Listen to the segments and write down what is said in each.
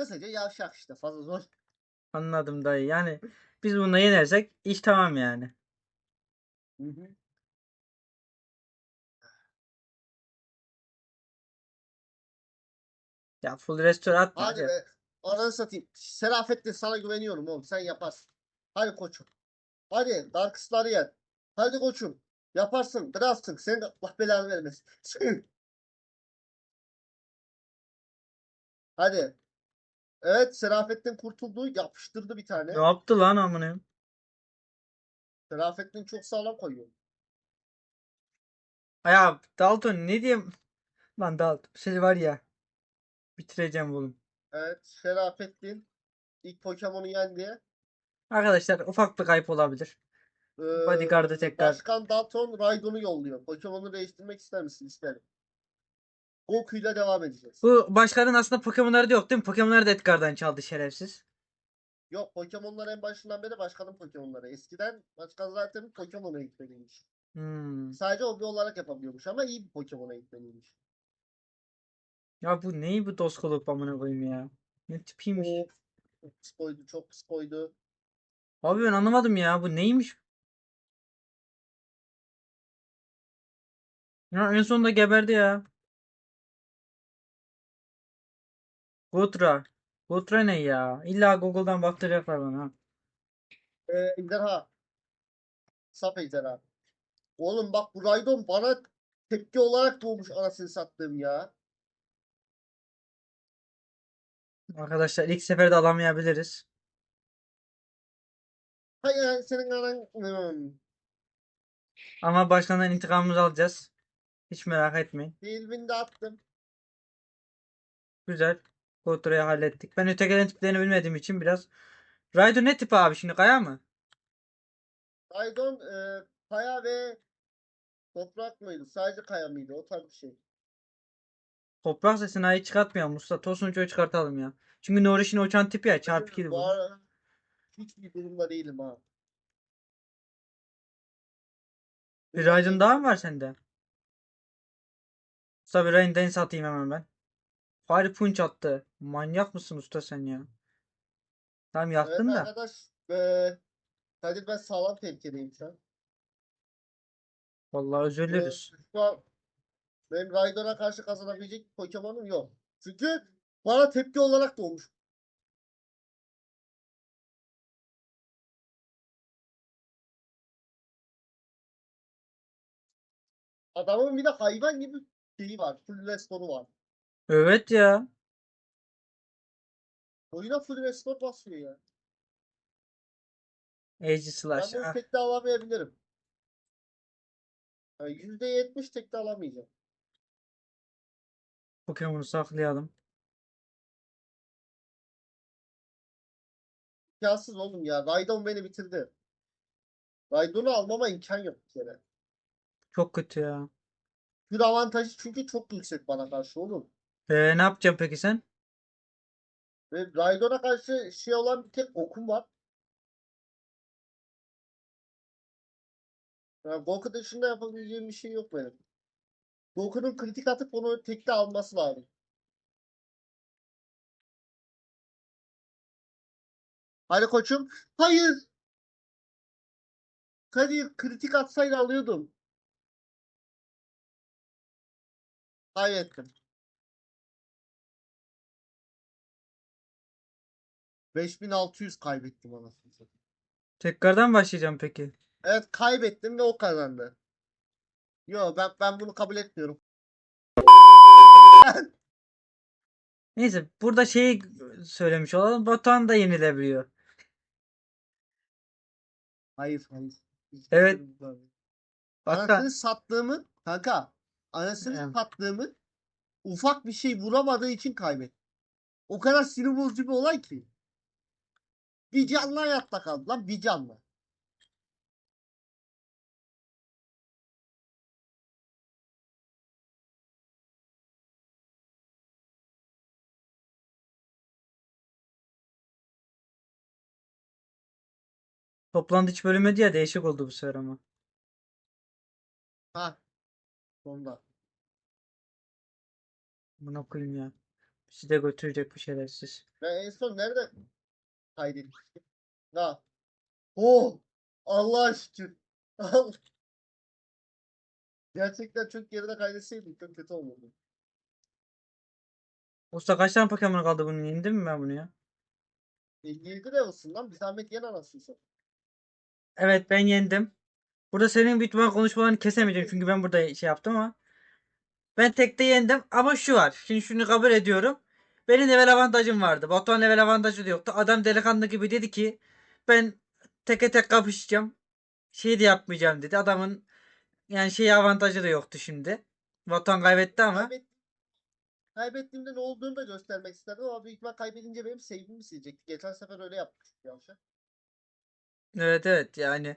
Kısaca yavşak işte fazla zor. Anladım dayı. Yani biz bununla yenersek iş tamam yani. Hı hı. Ya full restore atma. Hadi be. Ananı satayım. Serafettin sana güveniyorum oğlum. Sen yaparsın. Hadi koçum. Hadi Darkstar'ı yen. Hadi koçum. Yaparsın. Kralsın. Senin Allah belanı vermesin. Hadi. Evet Serafettin kurtuldu. Yapıştırdı bir tane. Ne yaptı lan amına? Serafettin çok sağlam koyuyor. Ya Dalton ne diyeyim? Lan Dalton seni var ya bitireceğim oğlum. Evet Serafettin ilk Pokemon'u yendi. Arkadaşlar ufak bir kayıp olabilir. Ee, Bodyguard'ı tekrar- Başkan Dalton Raidon'u yolluyor. Pokemon'u değiştirmek ister misin? İsterim. Goku'yla devam edeceğiz. Bu başkanın aslında Pokemon'ları da yok değil mi? Pokemon'ları da Edgar'dan çaldı şerefsiz. Yok Pokemon'lar en başından beri başkanın Pokemon'ları. Eskiden başkan zaten Pokemon eğitmeniymiş. Hmm. Sadece hobi olarak yapabiliyormuş ama iyi bir Pokemon eğitmeniymiş. Ya bu neyi bu doskoluk amına koyayım ya? Ne tipiymiş? O çok pis koydu, çok pis koydu. Abi ben anlamadım ya. Bu neymiş? Ya en sonunda geberdi ya. Gotra. Gotra ne ya? İlla Google'dan baktıracaklar bana. Ee, ejderha. Sap ejderha. Oğlum bak bu Raidon bana tepki olarak doğmuş anasını sattığım ya. Arkadaşlar ilk seferde alamayabiliriz. Hayır senin anan... Hmm. Ama başkandan intikamımızı alacağız. Hiç merak etmeyin. Dilbini de attım. Güzel. Gotra'yı hallettik. Ben ötekilerin tiplerini bilmediğim için biraz. Raido ne tipi abi şimdi? Kaya mı? Raidon e, kaya ve toprak mıydı? Sadece kaya mıydı? O tarz bir şey. Toprak sesini ayı çıkartmıyor Mustafa. Tosuncu'yu çıkartalım ya. Çünkü Noriş'in uçan tipi ya. Çarpı 2'di Bu bu. ara hiçbir durumda değilim ha. Bir Raidon daha mı var sende? Usta bir Raidon satayım hemen ben. Fire Punch attı. Manyak mısın usta sen ya? Tamam Evet yaktın da. arkadaş. E, Kadir ben sağlam tehlikedeyim şu an. Vallahi özür dileriz. şu an benim Raidon'a karşı kazanabilecek Pokemon'um yok. Çünkü bana tepki olarak doğmuş. Adamın bir de hayvan gibi şeyi var. Full restonu var. Evet ya. Oyuna full restore basıyor ya. Age Ben Slash. bunu Ah, tek de alamayabilirim. Yani %70 tek de alamayacağım. Pokemon'u saklayalım. İmkansız oğlum ya. Raidon beni bitirdi. Raidon'u almama imkan yok bir kere. Çok kötü ya. Bir avantajı çünkü çok yüksek bana karşı oğlum. Ee, ne yapacağım peki sen? Ve Raidon'a karşı şey olan bir tek okum var. Yani Goku dışında yapabileceğim bir şey yok benim. Goku'nun kritik atıp onu tekte alması lazım. Hadi koçum. Hayır. Kadir kritik atsaydı alıyordum. Kaybettim. 5600 kaybettim anasını satayım. Tekrardan başlayacağım peki. Evet kaybettim ve o kazandı. Yo ben ben bunu kabul etmiyorum. Neyse burada şeyi söylemiş olalım. Batuhan da yenilebiliyor. Hayır hayır. Evet. Batuhan. Anasını sattığımı kanka anasını Evet. sattığımı ufak bir şey vuramadığı için kaybettim. O kadar sinir bozucu bir olay ki. Bir canlı hayatta kaldı lan bir canlı. Toplantı hiç bölünmedi ya değişik oldu bu sefer ama. Ha. Sonunda. Buna koyayım ya. Bizi de götürecek bu şerefsiz. Ben en son nerede kaydetmiştim? Ha. Oh! Allah'a şükür. Allah. Gerçekten çok geride kaydetseydim çok kötü olurdu. Usta kaç tane Pokemon kaldı bunun? Yendim mi ben bunu ya? 7 de olsun lan. Bir zahmet yen anasını satayım. Evet ben yendim. Burada senin büyük ihtimal konuşmalarını kesemeyeceğim çünkü ben burada şey yaptım ama. Ben tekte yendim ama şu var. Şimdi şunu kabul ediyorum. Benim level avantajım vardı. Batuhan level avantajı da yoktu. Adam delikanlı gibi dedi ki ben teke tek kapışacağım. Şey de yapmayacağım dedi. Adamın yani şey avantajı da yoktu şimdi. Batuhan kaybetti ama. Kaybet... Kaybettiğimde ne olduğunu da göstermek isterdim ama büyük ihtimal kaybedince benim save'imi silecekti. Geçen sefer öyle yapmıştık yanlış. Evet evet yani.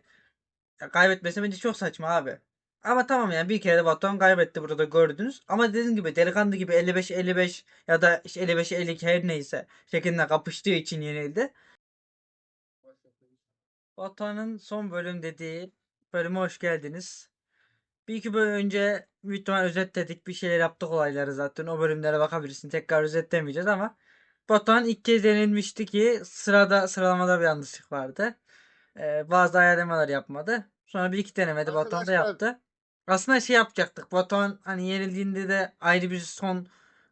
Ya kaybetmesi bence çok saçma abi. Ama tamam yani bir kere de Batuhan kaybetti burada gördünüz. Ama dediğim gibi delikanlı gibi 55-55 ya da işte 55-52 her neyse şeklinde kapıştığı için yenildi. Batuhan'ın son bölüm dediği bölüme hoş geldiniz. Bir iki bölüm önce büyük ihtimal özetledik. Bir şeyler yaptık olayları zaten. O bölümlere bakabilirsin. Tekrar özetlemeyeceğiz ama Batuhan ilk kez yenilmişti ki sırada sıralamada bir yanlışlık vardı. Ee, bazı ayarlamalar yapmadı. Sonra bir iki denemede Batuhan da yaptı. Aslında şey yapacaktık. Batuhan hani yenildiğinde de ayrı bir son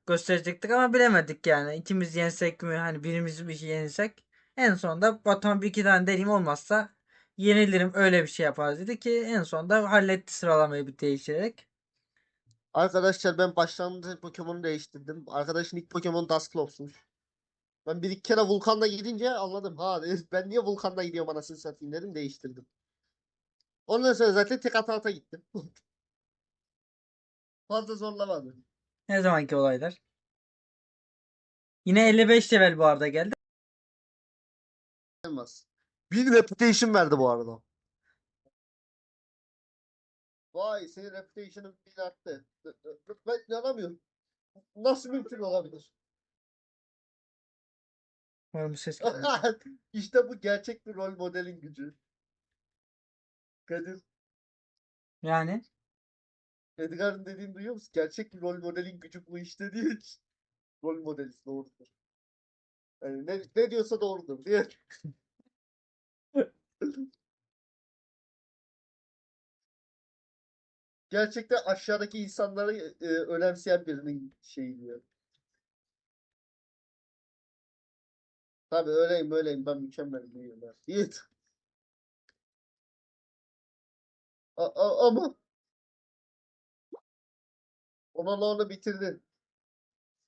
gösterecektik ama bilemedik yani. İkimiz yensek mi hani birimiz bir şey yensek. En sonunda Batuhan bir iki tane deneyim olmazsa yenilirim öyle bir şey yaparız dedi ki en sonunda halletti sıralamayı bir değiştirerek. Arkadaşlar ben başlangıçta Pokemon'u değiştirdim. Arkadaşın ilk Pokemon Dusclops'muş. Ben bir iki kere Vulkan'da gidince anladım. Ha ben niye Vulkan'da gidiyorum anasını satayım dedim değiştirdim. Ondan sonra zaten tek ata ata gittim. Fazla zorlamadım. Ne zamanki olaylar. Yine 55 level bu arada geldi. Olmaz. Bin reputation verdi bu arada. Vay senin reputation'ın bin arttı. Ben inanamıyorum. Nasıl mümkün olabilir? Var bu ses işte bu gerçek bir rol modelin gücü. Kadir, Yani Edgar'ın dediğini duyuyor musun? Gerçek bir rol modelin gücü bu işte diyor. ki. Rol modeliz doğrudur. Yani ne, ne diyorsa doğrudur diye. Gerçekten aşağıdaki insanları e, önemseyen birinin şeyi diyor. Tabii öyleyim öyleyim ben mükemmel diyorum. ben. A- a- ama onu bitirdin.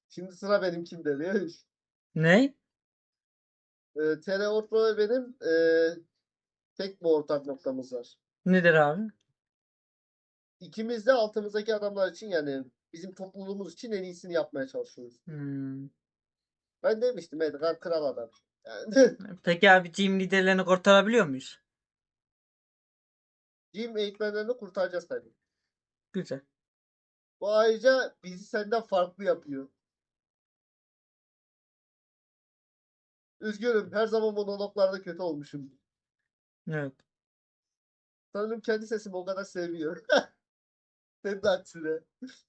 Şimdi sıra benimkinde diyor. ne? E, TR Ortro ve benim e, tek bir ortak noktamız var. Nedir abi? İkimiz de altımızdaki adamlar için yani bizim topluluğumuz için en iyisini yapmaya çalışıyoruz. Hmm. Ben demiştim Edgar kral adam. Yani, Peki abi team liderlerini kurtarabiliyor muyuz? Jim eğitmenlerini kurtaracağız tabii. Güzel. Bu ayrıca bizi senden farklı yapıyor. Üzgünüm her zaman monologlarda kötü olmuşum. Evet. Sanırım kendi sesimi o kadar seviyor. Senin de aksine.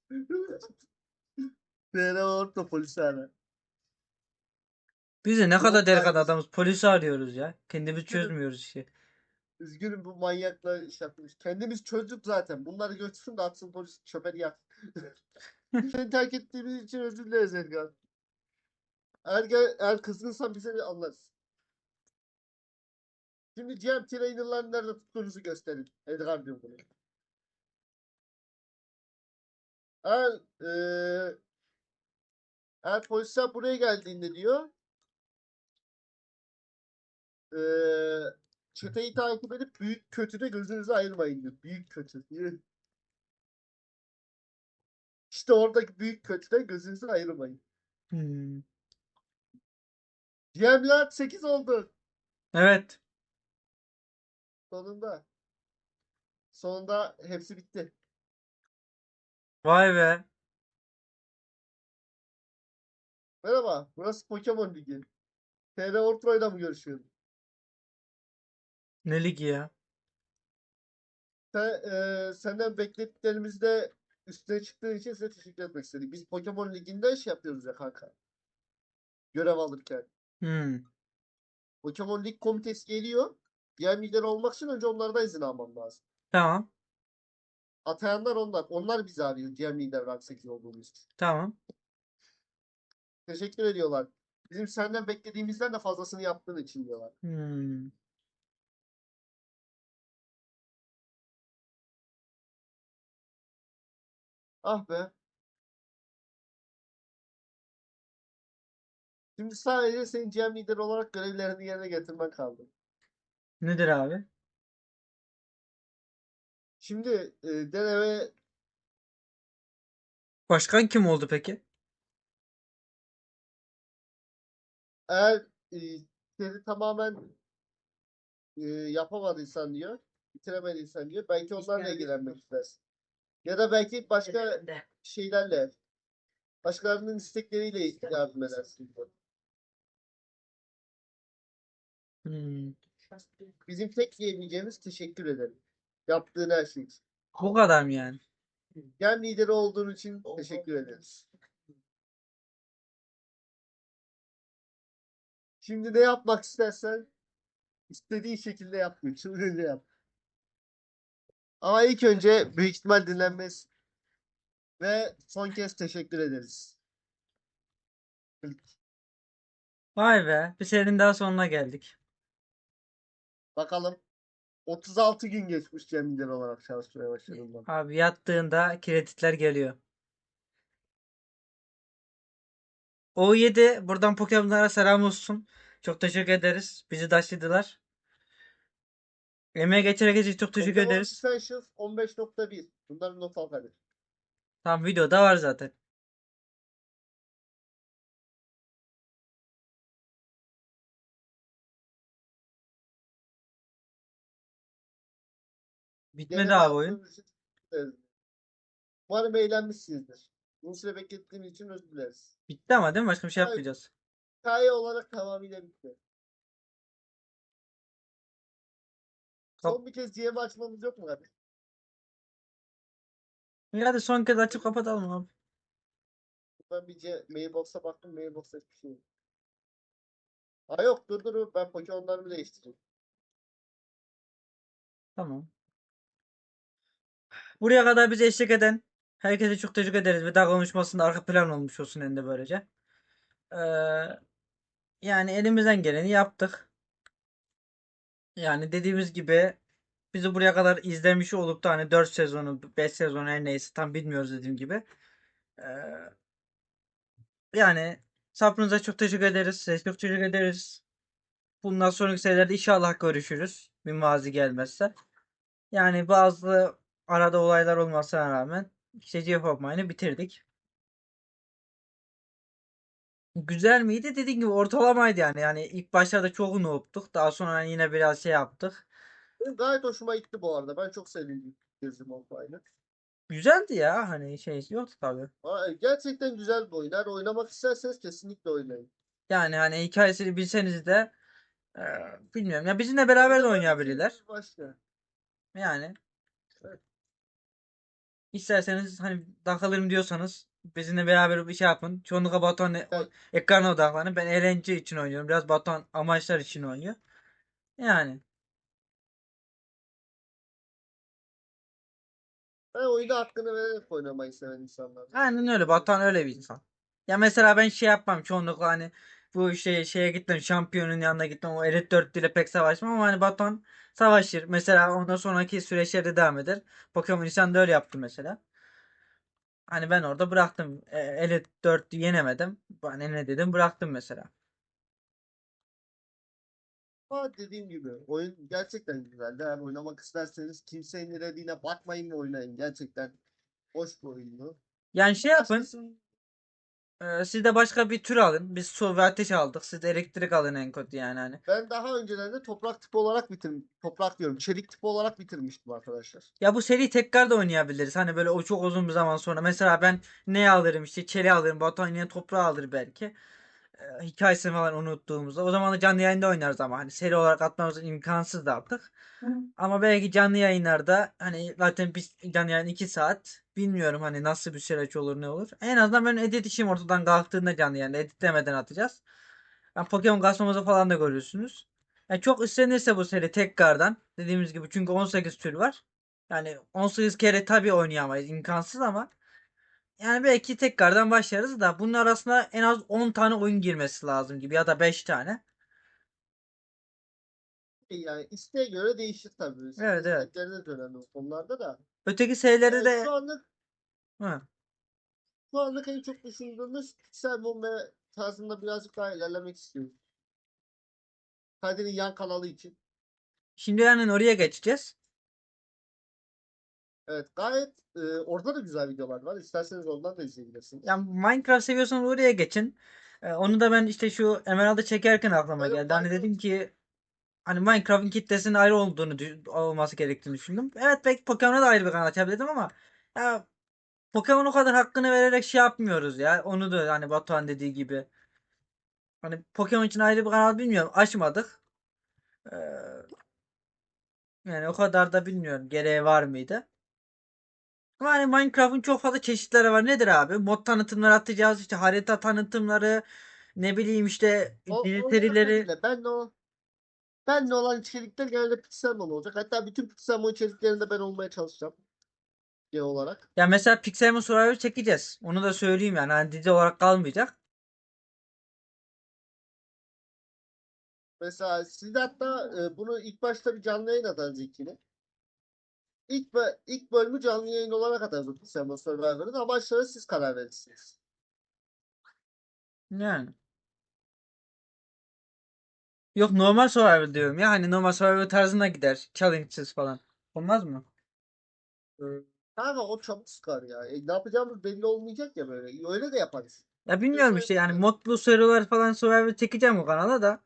TR Orta polisi ara. Biz de ne kadar delikanlı adamız. Polisi arıyoruz ya. Kendimiz çözmüyoruz işi. Üzgünüm bu manyakla iş yapmış. Kendimiz çözdük zaten. Bunları götürsün de atsın polis çöpe yak. Seni terk ettiğimiz için özür dileriz Edgar. Eğer, eğer kızgınsan bize bir anlarsın. Şimdi GM trainer'ları nerede tuttuğunuzu gösterin. Edgar diyor bunu. Eğer, eee eğer polisler buraya geldiğinde diyor eee çeteyi takip edip büyük kötüde gözünüzü ayırmayın diyor. Büyük kötü. İşte oradaki büyük kötüde gözünüzü ayırmayın. Hmm. GM'ler 8 oldu. Evet. Sonunda. Sonunda hepsi bitti. Vay be. Merhaba, burası Pokemon Ligi. TR Ortro'yla mı görüşüyorum? Ne ligi ya? Sen, eee, senden beklediklerimizde üstüne çıktığın için size teşekkür etmek istedik. Biz Pokemon Ligi'nde iş yapıyoruz ya kanka. görev alırken. Hmm. Pokemon Lig komitesi geliyor. Diğer lider olmak için önce onlardan izin almam lazım. Tamam. Atayanlar onlar. Onlar bizi arıyor. Diğer lider rank 8 olduğumuz için. Tamam. Teşekkür ediyorlar. Bizim senden beklediğimizden de fazlasını yaptığın için diyorlar. Hmm. Ah be. Şimdi sadece senin GM lider olarak görevlerini yerine getirmen kaldı. Nedir abi? Şimdi e, deneme Başkan kim oldu peki? eğer e, seni tamamen e, yapamadıysan diyor, bitiremediysen diyor, belki onlarla ilgilenmek istersin. Ya da belki başka şeylerle, başkalarının istekleriyle yardım edersin. Hmm. Bizim tek diyebileceğimiz teşekkür ederim. Yaptığın her şey için. Bu kadar mı yani? Gen lideri olduğun için teşekkür ederiz. Şimdi ne yapmak istersen istediğin şekilde yap. Çılgınca yap. Ama ilk önce büyük ihtimal dinlenmez. Ve son kez teşekkür ederiz. Vay be. Bir serinin daha sonuna geldik. Bakalım. 36 gün geçmiş Cem lider olarak çalışmaya başladım. Abi yattığında kreditler geliyor. O7 buradan Pokemon'lara selam olsun. Çok teşekkür ederiz. Bizi taşıdılar. Emeğe geçerek için çok teşekkür Pokemon ederiz. Essentials 15.1. Bunların not al hadi. Tam videoda var zaten. Bitmedi Deneme abi oyun. için. Umarım eğlenmişsinizdir. Uzun süre beklettiğim için özür dileriz. Bitti ama değil mi? Başka bir şey Evet. yapmayacağız. Hikaye olarak tamamıyla bitti. Son bir kez GM açmamız yok mu abi? İyi hadi son kez açıp kapatalım abi. Ben bir C mailbox'a baktım. Mailbox'ta hiçbir şey yok. Ha yok dur dur ben Pokemon'larımı değiştireyim. Tamam. Buraya kadar bize eşlik eden herkese çok teşekkür ederiz. Veda konuşmasında arka plan olmuş olsun hem de böylece. Ee, yani elimizden geleni yaptık. Yani dediğimiz gibi bizi buraya kadar izlemiş olup da hani 4 sezonu 5 sezonu her neyse tam bilmiyoruz dediğim gibi. Ee, yani sabrınıza çok teşekkür ederiz. Size çok teşekkür ederiz. Bundan sonraki senelerde inşallah görüşürüz. Bir mazi gelmezse. Yani bazı arada olaylar olmasına rağmen işte Geoff of Mine'ı bitirdik. Güzel miydi? Dediğim gibi ortalamaydı yani. Yani ilk başlarda çok noob'tuk. Daha sonra hani yine biraz şey yaptık. Benim gayet hoşuma gitti bu arada. Ben çok sevdim Gezdim Offline'ı. Güzeldi ya. Hani şey yoktu tabii. Aa, Gerçekten güzel bir oyun. Eğer oynamak isterseniz kesinlikle oynayın. Yani hani hikayesini bilseniz de eee, bilmiyorum. Ya bizimle beraber de oynayabilirler. Başka. Yani isterseniz hani takılırım diyorsanız bizimle beraber bir şey yapın. Çoğunlukla Batuhan e- Evet. ekrana odaklanın. Ben eğlence için oynuyorum. Biraz Batuhan amaçlar için oynuyor. Yani Ben oyunda hakkını vererek oynamayı seven insanlar. aynen öyle. Batuhan öyle bir insan. Ya mesela ben şey yapmam çoğunlukla hani bu şey şeye gittim şampiyonun yanına gittim o 4 ile pek savaşmam ama hani Batuhan savaşır. Mesela ondan sonraki süreçlerde devam eder. Pokemon insan da öyle yaptı mesela. Hani ben orada bıraktım. E, Elite 4'ü yenemedim. Hani ne dedim bıraktım mesela. Ama dediğim gibi oyun gerçekten güzeldi. Eğer oynamak isterseniz kimsenin dediğine bakmayın ve oynayın. Gerçekten hoş bir oyundu. Yani şey yapın. Başkasının- e, siz de başka bir tür alın. Biz su ve ateş aldık. Siz de elektrik alın en kötü yani hani. Ben daha önceden de toprak tipi olarak bitirdim. Toprak diyorum. Çelik tipi olarak bitirmiştim arkadaşlar. Ya bu seri tekrar da oynayabiliriz. Hani böyle o çok uzun bir zaman sonra. Mesela ben ne alırım işte çeli alırım. Batuhan yine toprağı alır belki. E, hikayesini falan unuttuğumuzda o zaman da canlı yayında oynarız ama hani seri olarak atmamız imkansız da artık. Ama belki canlı yayınlarda hani zaten biz canlı yayın 2 saat bilmiyorum hani nasıl bir süreç olur ne olur. En azından ben edit işim ortadan kalktığında canlı yayında editlemeden atacağız. Yani Pokemon kasmamızı falan da görürsünüz. Yani çok istenirse bu seri tekrardan dediğimiz gibi çünkü 18 tür var. Yani 18 kere tabii oynayamayız imkansız ama yani belki tekrardan başlarız da bunun arasında en az 10 tane oyun girmesi lazım gibi ya da 5 tane. Yani isteğe göre değişir tabii. Evet, evet. istekleriniz de önemli konularda da. Öteki serilerde Yani de şu anlık Hı. şu anlık en çok düşündüğümüz Pixelmon ve tarzında birazcık daha ilerlemek istiyoruz. Kadir'in yan kanalı için. şimdi yani oraya geçeceğiz. Evet gayet e, orada da güzel videolar var. İsterseniz ondan da izleyebilirsiniz. Yani Minecraft seviyorsanız oraya geçin. Ee, onu da ben işte şu Emerald'ı çekerken aklıma Evet, geldi. Hani Minecraft- dedim ki hani Minecraft'ın kitlesinin ayrı olduğunu olması gerektiğini düşündüm. Evet belki Pokemon'a da ayrı bir kanal açabilirdim ama ya Pokemon o kadar hakkını vererek şey yapmıyoruz ya. Onu da hani Batuhan dediği gibi. Hani Pokemon için ayrı bir kanal bilmiyorum. Açmadık. Ee, yani o kadar da bilmiyorum. Gereği var mıydı? Ama hani Minecraft'ın çok fazla çeşitleri var. Nedir abi? Mod tanıtımları atacağız. işte harita tanıtımları. Ne bileyim işte O, dizi o ben de o ben de olan içerikler genelde Pixelmon olacak. Hatta bütün Pixelmon içeriklerinde ben olmaya çalışacağım. Genel olarak. Ya mesela Pixelmon Survivor çekeceğiz. Onu da söyleyeyim yani. Hani dizi olarak kalmayacak. Mesela siz de hatta e, bunu ilk başta bir canlı yayın atarız ilkini. İlk, ilk bölümü canlı yayın olarak atarız bu Pixelmon Survivor'ın ama başlara siz karar verirsiniz. Yani. Yok normal Survivor diyorum ya. Hani normal Survivor tarzına gider. Challenge'sız falan. Olmaz mı? Kanka o çabuk sıkar ya. E, ne yapacağımız belli olmayacak ya böyle. Öyle de yaparız. Ya bilmiyorum işte yani modlu seriler falan Survivor çekeceğim o kanala da.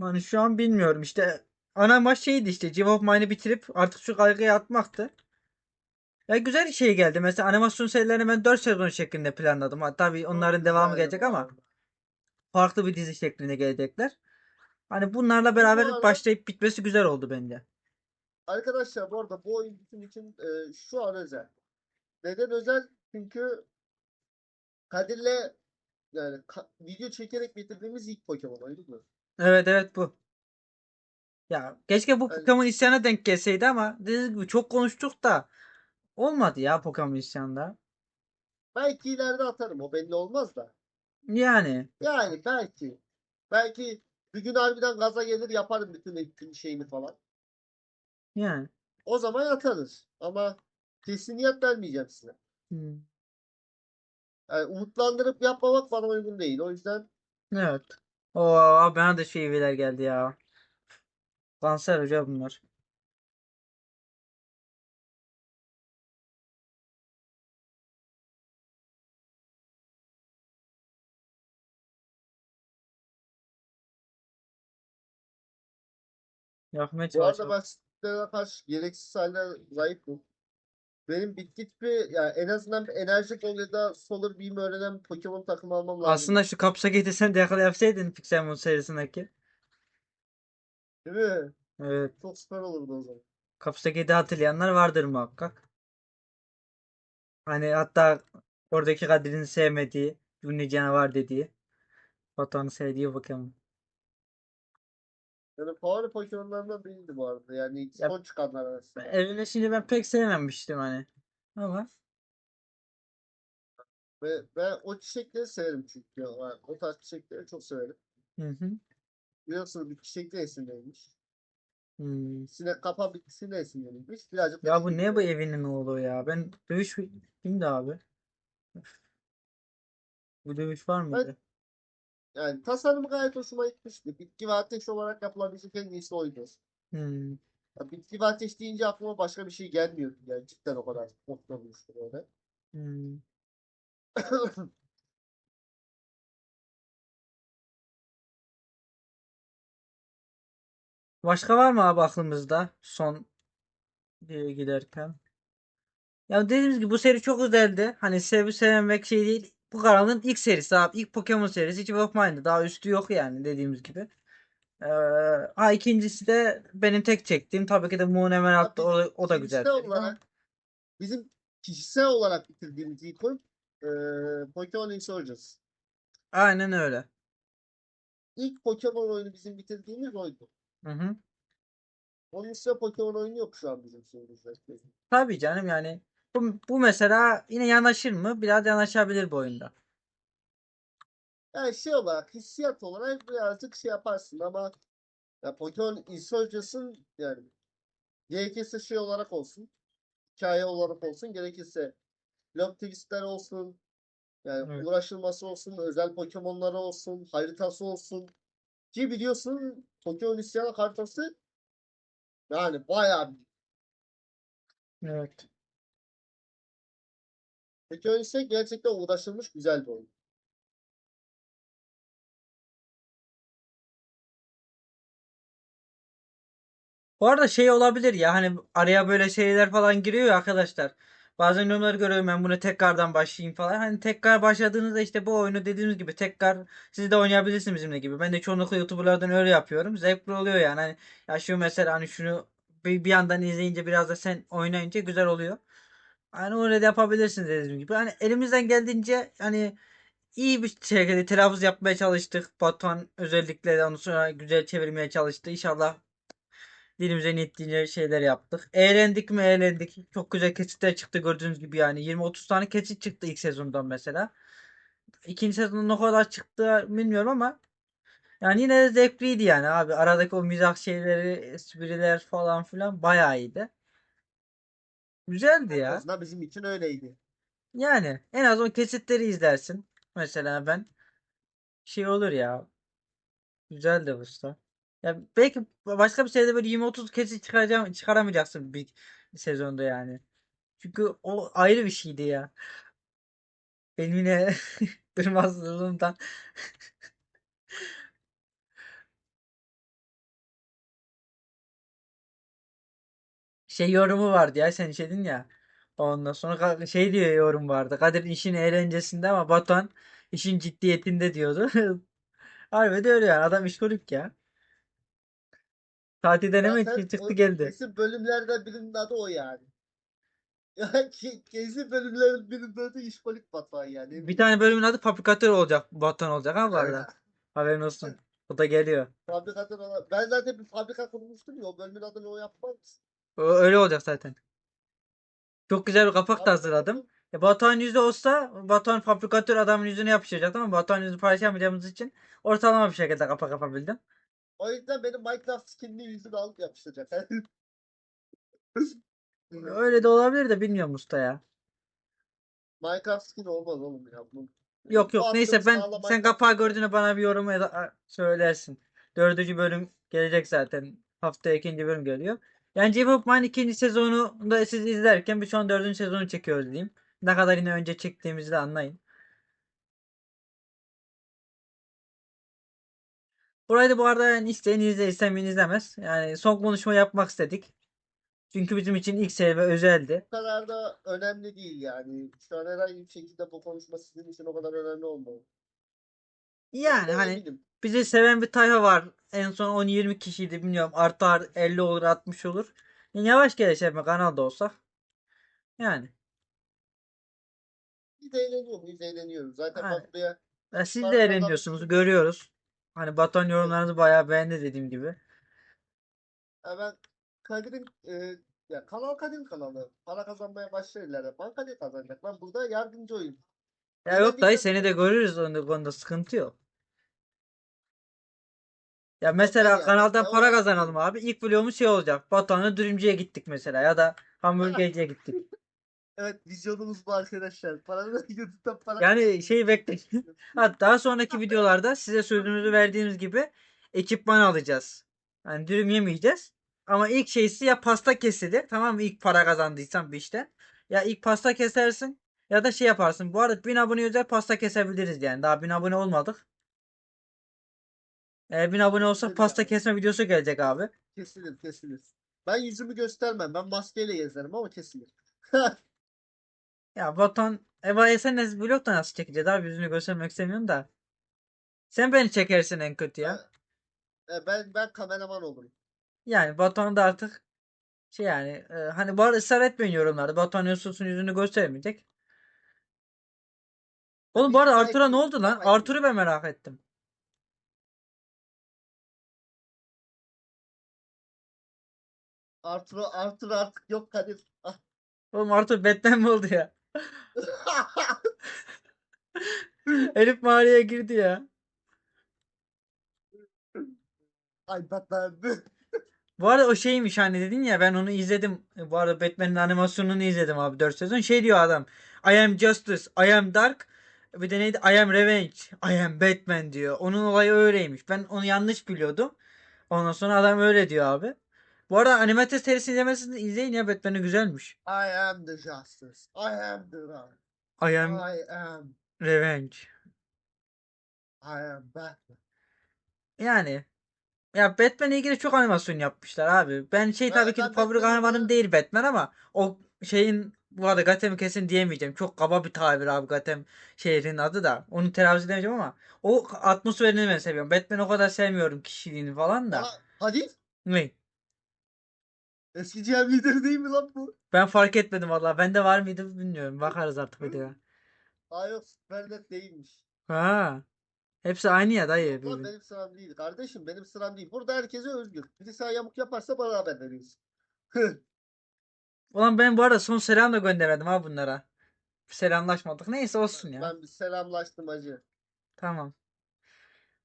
Yani şu an bilmiyorum işte. Ana amaç şeydi işte. Give of Mine'ı bitirip artık şu kaygıya atmaktı. Ya güzel bir şey geldi. Mesela animasyon serilerini ben 4 sezon şeklinde planladım. Ha, tabii onların devamı gelecek bu ama farklı bir dizi şeklinde gelecekler. Hani bunlarla beraber arada- başlayıp bitmesi güzel oldu bence. Arkadaşlar bu arada bu oyun bizim için e, şu an özel. Neden özel? Çünkü Kadir'le yani ka- video çekerek bitirdiğimiz ilk Pokemon oyunu bu. Evet evet bu. Ya keşke bu Pokemon isyana denk gelseydi ama dediğim gibi çok konuştuk da olmadı ya Pokemon isyanda. Belki ileride atarım o belli olmaz da. Yani Yani belki. Belki bir gün harbiden gaza gelir yaparım bütün bütün şeyini falan. yani. O zaman atarız. Ama kesinlikle vermeyeceğim size. Hmm. Yani umutlandırıp yapmamak bana uygun değil. O yüzden Evet. Oo bana da şu üyeler geldi ya. Kanser hoca bunlar. Yakmaya bu arada çalışalım. karşı gereksiz halde zayıfım. Benim bitki tipi yani en azından bir enerji ol ya da solar beam öğrenen Pokemon takımı almam lazım. Aslında şu kapsa getirsen de yakalayapsaydın Pixelmon serisindeki. Değil mi? Evet. Çok süper olurdu o zaman. Kapsa Kedi hatırlayanlar vardır muhakkak. Hani hatta oradaki Kadir'in sevmediği, ünlü canavar dediği, Batuhan'ın sevdiği Pokemon. Yani favori Pokemon'larından biriydi bu arada. Yani Ya- son çıkanlar arasında. Evine şimdi ben pek sevmemiştim hani. Ama Ve ben o çiçekleri severim çünkü. Yani o tarz çiçekleri çok severim. hı hı. Biliyorsunuz bir çiçekli esinlenmiş. Hmm. Sinek kapa bitkisinin esinlenmiş. Birazcık Ya bu ne bu evinin oğlu ya? Ben dövüş kimdi abi? Bu dövüş var mıydı? Yani tasarımı gayet hoşuma gitmişti. Bitki ve ateş olarak yapılabilecek en iyisi oydu. Hmm. Ya bitki ve ateş deyince aklıma başka bir şey gelmiyor. Yani cidden o kadar mutlu böyle. Hmm. Başka var mı abi aklımızda son diye giderken? Ya dediğimiz gibi bu seri çok özeldi. Hani sevip sevmemek şey değil. Bu kanalın ilk serisi abi. İlk Pokemon serisi Chief of Mind'dı. Daha üstü yok yani dediğimiz gibi. Ee, ha ikincisi de benim tek çektiğim tabii ki de Moon Emerald'dı. O, o da güzel. olarak bizim kişisel olarak bitirdiğimiz ilk oyun eee Pokemon Insurgence. Aynen öyle. İlk Pokemon oyunu bizim bitirdiğimiz oydu. Hı hı. Onun üstüne Pokemon oyunu yok şu an bizim şeyimizde. Tabii canım yani. Bu, bu mesela yine yanaşır mı? Biraz yanaşabilir bu oyunda. Yani şey olarak, hissiyat olarak birazcık şey yaparsın ama ya Pokemon Insurgence'ın yani gerekirse şey olarak olsun, hikaye olarak olsun, gerekirse blok twistler olsun, yani Evet. uğraşılması olsun, özel Pokemon'ları olsun, haritası olsun. Ki biliyorsun Pokemon İsyanı haritası yani bayağı büyük. Evet. Pokemon ise gerçekten uğraşılmış güzel bir oyun. Bu arada şey olabilir ya hani araya böyle şeyler falan giriyor ya arkadaşlar. Bazen yorumları görüyorum ben bunu tekrardan başlayayım falan. Hani tekrar başladığınızda işte bu oyunu dediğimiz gibi tekrar siz de oynayabilirsiniz bizimle gibi. Ben de çoğunlukla YouTuber'lardan öyle yapıyorum. Zevkli oluyor yani. Hani ya şu mesela hani şunu bir, bir yandan izleyince biraz da sen oynayınca güzel oluyor. Hani öyle de yapabilirsiniz dediğim gibi. Hani elimizden geldiğince hani iyi bir şekilde telaffuz yapmaya çalıştık. Batuhan özellikle onu sonra güzel çevirmeye çalıştı. İnşallah Dilimize yettiğince şeyler yaptık. Eğlendik mi eğlendik. Çok güzel kesitler çıktı gördüğünüz gibi yani. 20-30 tane kesit çıktı ilk sezondan mesela. İkinci sezonda ne kadar çıktı bilmiyorum ama yani yine de zevkliydi yani abi. Aradaki o mizah şeyleri, espriler falan filan bayağı iyiydi. Güzeldi En ya. azından bizim için öyleydi. Yani en az o kesitleri izlersin. Mesela ben şey olur ya. Güzeldi bu usta. Ya belki başka bir sene böyle 20-30 kesit çıkaracağım, çıkaramayacaksın bir sezonda yani. Çünkü o ayrı bir şeydi ya. Benim yine durmazlığımdan. Şey yorumu vardı ya sen şey dedin ya. Ondan sonra şey diyor yorum vardı. Kadir işin eğlencesinde ama Batuhan işin ciddiyetinde diyordu. Harbi de öyle yani. Adam işkolik ya. Tatilden hemen Zaten çıktı o geldi. kesin bölümlerden birinin adı o yani. Yani ke- kesin bölümlerin birinin adı İşkolik Batuhan yani. Bir tane bölümün adı fabrikatör olacak. Batuhan olacak ha arada. Haberin olsun. O da geliyor. Fabrikatör olan. Ben zaten bir fabrika kurmuştum ya o bölümün adını o yapmaz mısın? Öyle olacak zaten. Çok güzel bir kapak da hazırladım. Ya Batuhan yüzü olsa Batuhan fabrikatör adamın yüzünü yapıştıracak ama Batuhan yüzü paylaşamayacağımız için ortalama bir şekilde kapak yapabildim. O yüzden benim Minecraft skinini yüzünü alıp yapıştıracak. Öyle de olabilir de bilmiyorum usta ya. Minecraft skin olmaz oğlum ya. Bu, Yok yok neyse ben sen Minecraft kapağı skin. gördüğünde bana bir yorum söylersin. Dördüncü bölüm gelecek zaten. Haftaya ikinci bölüm geliyor. Yani Jeff Mine ikinci sezonu da siz izlerken biz şu an dördüncü sezonu çekiyoruz diyeyim. Ne kadar yine önce çektiğimizi de anlayın. Burayı da bu arada yani isteyen izle istemeyen izlemez. Yani son konuşma yapmak istedik. Çünkü bizim için ilk seri ve özeldi. Bu kadar da önemli değil yani. Şu an herhangi bir şekilde bu konuşma sizin için o kadar önemli olmalı. Yani hani eminim. bizi seven bir tayfa var. En son 10-20 kişiydi bilmiyorum. Artar 50 olur 60 olur. Yani yavaş gelişir mi kanalda olsak. Yani. Biz eğleniyoruz, biz eğleniyoruz. Zaten Aynen. bak buraya Ya siz de eğleniyorsunuz görüyoruz. Hani Batuhan yorumlarınızı bayağı beğendi dediğim gibi. Ya ben Kadir'in e, ya kanal Kadir'in kanalı. Para kazanmaya başlarlar. Ben Kadir kazanacak. Ben burada yardımcı oyun. Ya yok dayı seni de görürüz onda konuda sıkıntı yok. Ya mesela yani kanaldan ya para kazanalım abi. İlk vlogumuz şey olacak. Batuhan'la dürümcüye gittik mesela ya da hamburgerciye gittik. Evet vizyonumuz bu arkadaşlar. Paranı YouTube'dan para Yani şey bekleyin. Daha sonraki videolarda size sözümüzü verdiğimiz gibi ekipman alacağız. Yani dürüm yemeyeceğiz. Ama ilk şeysi ya pasta kesilir. Tamam mı? İlk para kazandıysan bir işte. Ya ilk pasta kesersin ya da şey yaparsın. Bu arada 1000 abone özel pasta kesebiliriz yani. Daha 1000 abone olmadık. Eğer 1000 abone olsak pasta kesme videosu gelecek abi. Kesilir kesilir. Ben yüzümü göstermem. Ben maskeyle gezerim ama kesilir. Ya Batuhan Eva sen de vlogda nasıl çekeceğiz abi yüzünü göstermek istemiyorum da. Sen beni çekersin en kötü ya. E, ben ben kameraman olurum. Yani Batuhan da artık şey yani e, hani bu arada ısrar etmeyin yorumlarda. Batuhan Yusuf'un yüzünü göstermeyecek. Oğlum bu arada ikna Artur'a ne oldu lan? ettim. Artur'u ben merak ettim. Arthur Arthur artık yok Kadir. Ah. Oğlum Artur Batman mi oldu ya? Elif mağaraya girdi ya. Ay Batman. Bu arada o şeymiş hani dedin ya ben onu izledim. Bu arada Batman'in animasyonunu izledim abi 4 sezon. Şey diyor adam. I am Justice, I am Dark. Bir de neydi? I am Revenge, I am Batman diyor. Onun olayı öyleymiş. Ben onu yanlış biliyordum. Ondan sonra adam öyle diyor abi. Bu arada animated serisini izlemesini izleyin ya Batman'i güzelmiş. I am the justice. I am the right. I am I am. Revenge. I am Batman. Yani ya Batman'le ilgili çok animasyon yapmışlar abi. Ben şey Ben- tabii ki ben favori kahramanım de- değil Batman ama o şeyin bu arada Gotham'ı kesin diyemeyeceğim. Çok kaba bir tabir abi Gotham şehrinin adı da. Onu telaffuz edemeyeceğim ama o atmosferini ben seviyorum. Batman o kadar sevmiyorum kişiliğini falan da. Aa, Kadir Ne? Eski GM lideri değil mi lan bu? Ben fark etmedim valla. Bende var mıydı bilmiyorum. Bakarız artık videoya. Aa yok Supernet değilmiş. Ha. Hepsi aynı ya dayı. Yok lan birbirine. benim sıram değil. Kardeşim benim sıram değil. Burada herkese özgür. Biri sana yamuk yaparsa bana haber veriyorsun. Ulan ben bu arada son selam da göndermedim ha bunlara. Selamlaşmadık. Neyse olsun ya. ben bir selamlaştım hacı. Tamam.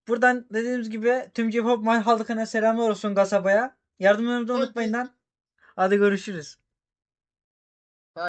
Buradan dediğimiz gibi tüm J-Pop halkına selamlar olsun kasabaya. Yardımlarınızı unutmayın lan. Hadi görüşürüz.